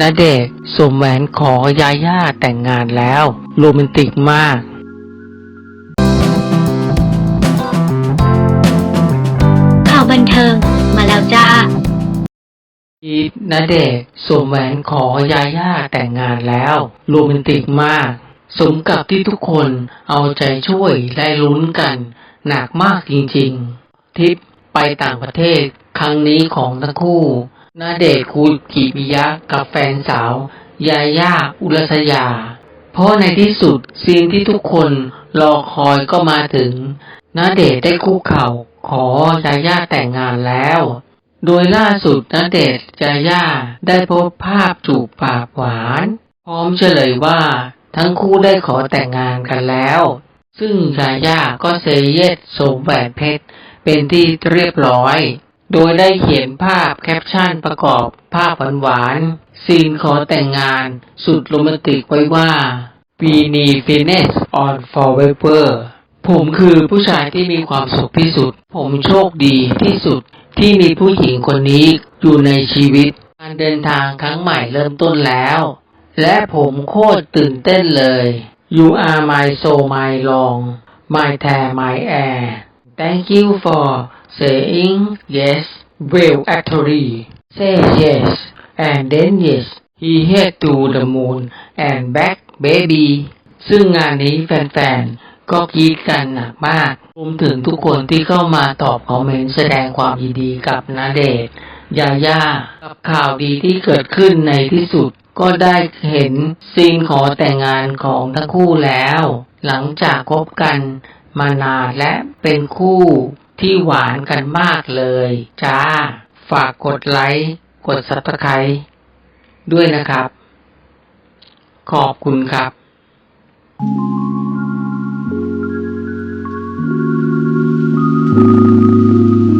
ณเดชน์สวมแหวนขอยาย่าแต่งงานแล้ว โรแมนติกมากข่าวบันเทิงมาแล้วจ้าอีทณเดชน์สวมแหวนขอยาย่าแต่งงานแล้ว โรแมนติกมาก สมกับที่ทุกคนเอาใจช่วยและลุ้นกัน หนักมากจริงๆทริปไปต่างประเทศครั้งนี้ของทั้งคู่ ณเดชคูกิมิยะกับแฟนสาว ยาย่าอุรัสยา เพราะในที่สุดสิ่งที่ทุกคนรอคอยก็มาถึงณเดชได้คุกเข่า ขอยาย่าแต่งงานแล้ว โดยล่าสุดณเดชยาย่าได้พสต์ภาพจูบปากหวาน พร้อมเฉลยว่าทั้งคู่ได้ขอแต่งงานกันแล้ว ซึ่งยาย่าก็เซเยสสมแหวนเพชรเป็นที่เรียบร้อย โดยได้เขียนภาพแคปชั่นประกอบภาพหวานๆซีนขอแต่งงานสุดโรแมนติกไว้ว่า We need fitness on forever ผมคือผู้ชายที่มีความสุขที่สุด ผมโชคดีที่สุดที่มีผู้หญิงคนนี้อยู่ในชีวิต การเดินทางครั้งใหม่เริ่มต้นแล้ว และผมโคตรตื่นเต้นเลย You are my soul my long my tear my air Thank you for saying yes well actually say yes and then yes he head to the moon and back baby ซึ่งงานนี้แฟนๆ ก็กรีดกันหนักมากรวมถึงทุกคนที่เข้ามาตอบคอมเมนต์แสดงความยินดีกับนาเดชยาย่ากับข่าวดีที่เกิดขึ้นในที่สุดก็ได้เห็นซีนขอแต่งงานของทั้งคู่แล้ว หลังจากคบกันมานานและเป็นคู่ ที่หวานกันมากเลย จ้า ฝากกดไลค์ กดซับสไครต์ด้วยนะครับ ขอบคุณครับ